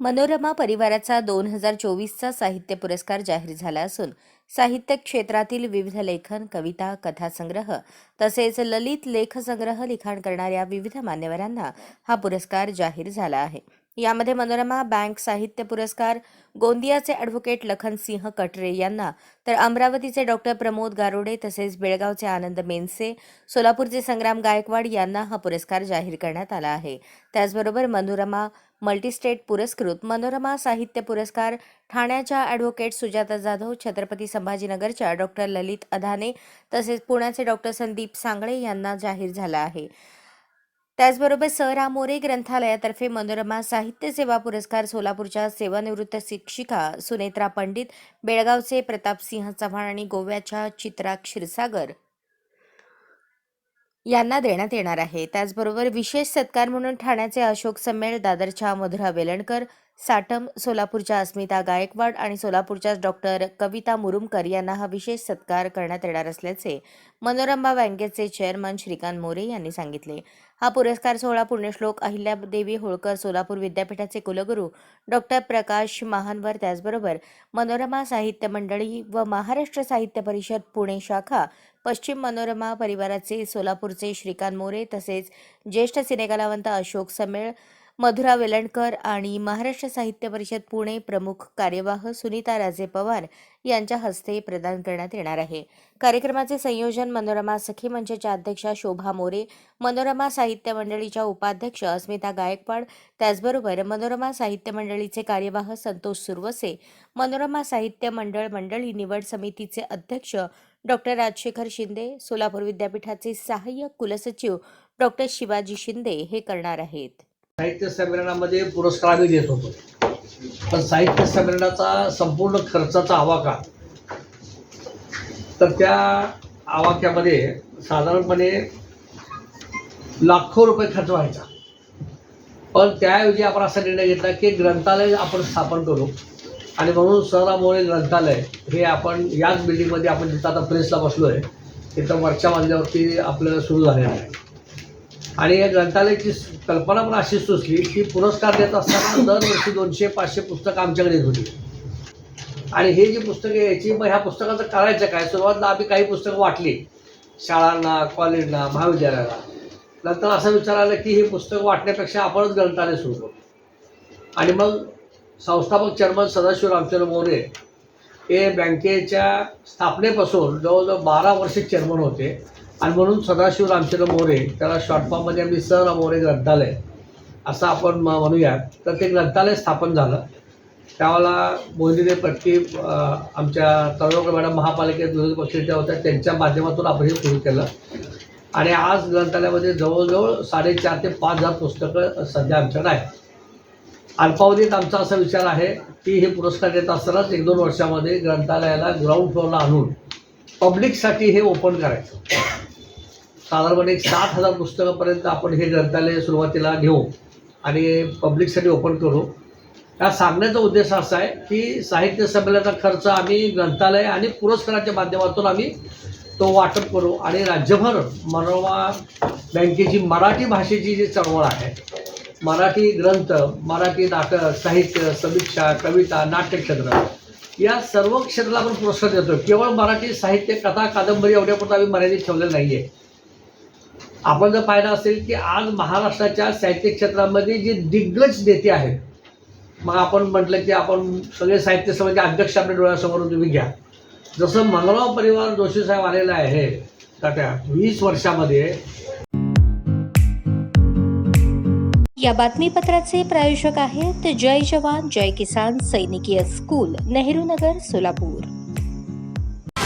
मनोरमा परिवाराचा दोन हजार चोवीसचा साहित्य पुरस्कार जाहीर झाला असून साहित्य क्षेत्रातील विविध लेखन कविता कथासंग्रह तसेच ललित लेखसंग्रह लिखाण करणाऱ्या विविध मान्यवरांना हा पुरस्कार जाहीर झाला आहे. यामध्ये मनोरमा बँक साहित्य पुरस्कार गोंदियाचे ॲडव्होकेट लखनसिंह कटरे यांना तर अमरावतीचे डॉक्टर प्रमोद गारोडे तसेच बेळगावचे आनंद मेनसे सोलापूरचे संग्राम गायकवाड यांना हा पुरस्कार जाहीर करण्यात आला आहे. त्याचबरोबर मनोरमा मल्टीस्टेट पुरस्कृत मनोरमा साहित्य पुरस्कार ठाण्याच्या ॲडव्होकेट सुजाता जाधव छत्रपती संभाजीनगरच्या डॉक्टर ललित अधाने तसेच पुण्याचे डॉक्टर संदीप सांगळे यांना जाहीर झाला आहे. त्याचबरोबर स रा मोरे ग्रंथालयातर्फे मनोरमा साहित्य सेवा पुरस्कार सोलापूरच्या सेवानिवृत्त शिक्षिका सुनेत्रा पंडित बेळगावचे प्रतापसिंह चव्हाण आणि गोव्याच्या चित्रा क्षीरसागर यांना देण्यात येणार आहे. त्याचबरोबर विशेष सत्कार म्हणून ठाण्याचे अशोक सम्मेळ दादरच्या मधुरा वेलणकर साटम सोलापूरच्या अस्मिता गायकवाड आणि सोलापूरच्याच डॉक्टर कविता मुरुमकर यांना हा विशेष सत्कार करण्यात येणार असल्याचे मनोरंबा बँकेचे चेअरमन श्रीकांत मोरे यांनी सांगितले. हा पुरस्कार सोहळा पुण्यश्लोक अहिल्यादेवी होळकर सोलापूर विद्यापीठाचे कुलगुरू डॉक्टर प्रकाश महानवर त्याचबरोबर मनोरमा साहित्य मंडळी व महाराष्ट्र साहित्य परिषद पुणे शाखा पश्चिम मनोरमा परिवाराचे सोलापूरचे श्रीकांत मोरे तसेच ज्येष्ठ सिनेकलावंत अशोक समेळ मधुरा वेलणकर आणि महाराष्ट्र साहित्य परिषद पुणे प्रमुख कार्यवाह सुनीता राजे पवार यांच्या हस्ते प्रदान करण्यात येणार आहे. कार्यक्रमाचे संयोजन मनोरमा सखी मंचच्या अध्यक्षा शोभा मोरे मनोरमा साहित्य मंडळीच्या उपाध्यक्ष अस्मिता गायकवाड त्याचबरोबर मनोरमा साहित्य मंडळीचे कार्यवाह संतोष सुरवसे मनोरमा साहित्य मंडळ मंडळी निवड समितीचे अध्यक्ष डॉक्टर राजशेखर शिंदे सोलापूर विद्यापीठाचे सहाय्यक कुलसचिव डॉक्टर शिवाजी शिंदे हे करणार आहेत. साहित्य संमेलनामध्ये पुरस्कार आम्ही देत होतो. पण साहित्य संमेलनाचा संपूर्ण खर्चाचा आवाका तर त्या आवाक्यामध्ये साधारणपणे लाखो रुपये खर्च व्हायचा. पण त्याऐवजी आपण असा निर्णय घेतला की ग्रंथालय आपण स्थापन करू आणि म्हणून सरामुळे ग्रंथालय हे आपण याच बिल्डिंगमध्ये आपण जिथं आता प्रेसला बसलो आहे तिथं वरच्या मजल्यावरती आपलं सुरू झालेलं आहे. आणि या ग्रंथालयाची कल्पना पण अशी सुचली की पुरस्कार देत असताना दरवर्षी दोनशे पाचशे पुस्तकं आमच्याकडे येत होती. आणि हे जी पुस्तकं यायची मग ह्या पुस्तकाचं करायचं काय? सुरुवातीला आम्ही काही पुस्तकं वाटली. शाळांना कॉलेजना महाविद्यालयाला. नंतर असा विचार आला की हे पुस्तक वाटण्यापेक्षा आपणच ग्रंथालय सुरू करू. आणि मग संस्थापक चेअरमन सदाशिव रामचंद्र मोरे हे बँकेच्या स्थापनेपासून जवळजवळ बारा वर्षे चेअरमन होते. आणि म्हणून सदाशिव रामचंद्र मोरे त्याला शॉर्टफॉर्ममध्ये आम्ही सर मोरे ग्रंथालय असं आपण म- म्हणूया तर ते ग्रंथालय स्थापन झालं. त्यावेळेला मोहिनीने पटकी आमच्या तळोकर मॅडम महापालिकेत विरोधी पक्षाच्या होत्या त्यांच्या माध्यमातून आपण हे सुरू केलं. आणि आज ग्रंथालयामध्ये जवळजवळ साडेचार ते पाच हजार पुस्तकं सध्या आमच्याकडे आहेत. अल्पावधीत आमचा असा विचार आहे की हे पुरस्कार देत असतानाच एक दोन वर्षामध्ये ग्रंथालयाला ग्राउंड फ्लोअरला आणून पब्लिकसाठी हे ओपन करायचं. साधारणपणे एक सात हजार पुस्तकापर्यंत आपण हे ग्रंथालय सुरुवातीला घेऊ आणि पब्लिकसाठी ओपन करू. या सांगण्याचा उद्देश असा आहे की साहित्य संमेलनाचा खर्च आम्ही ग्रंथालय आणि पुरस्काराच्या माध्यमातून आम्ही तो वाटप करू आणि राज्यभर मनोरमा बँकेची मराठी भाषेची जी चळवळ आहे मराठी ग्रंथ मराठी नाटक साहित्य समीक्षा कविता नाट्यक्षेत्र या सर्व क्षेत्राला आपण पुरस्कार देतो केवळ मराठी साहित्य कथा कादंबरी एवढ्यापुरता आम्ही मर्यादित ठेवलेलं नाही आहे आपण जर पाहिलं असेल की आज महाराष्ट्राच्या साहित्य क्षेत्रामध्ये जे दिग्गज नेते आहेत मग आपण म्हटलं की आपण सगळे साहित्य समिती अध्यक्ष आपल्या डोळ्यासमोरून तुम्ही घ्या. जसं मंगळाव परिवार जोशी साहेब आलेला आहे त्या वीस वर्षामध्ये? या बातमीपत्राचे प्रायोजक आहेत जय जवान जय किसान सैनिकीय स्कूल नेहरू नगर सोलापूर.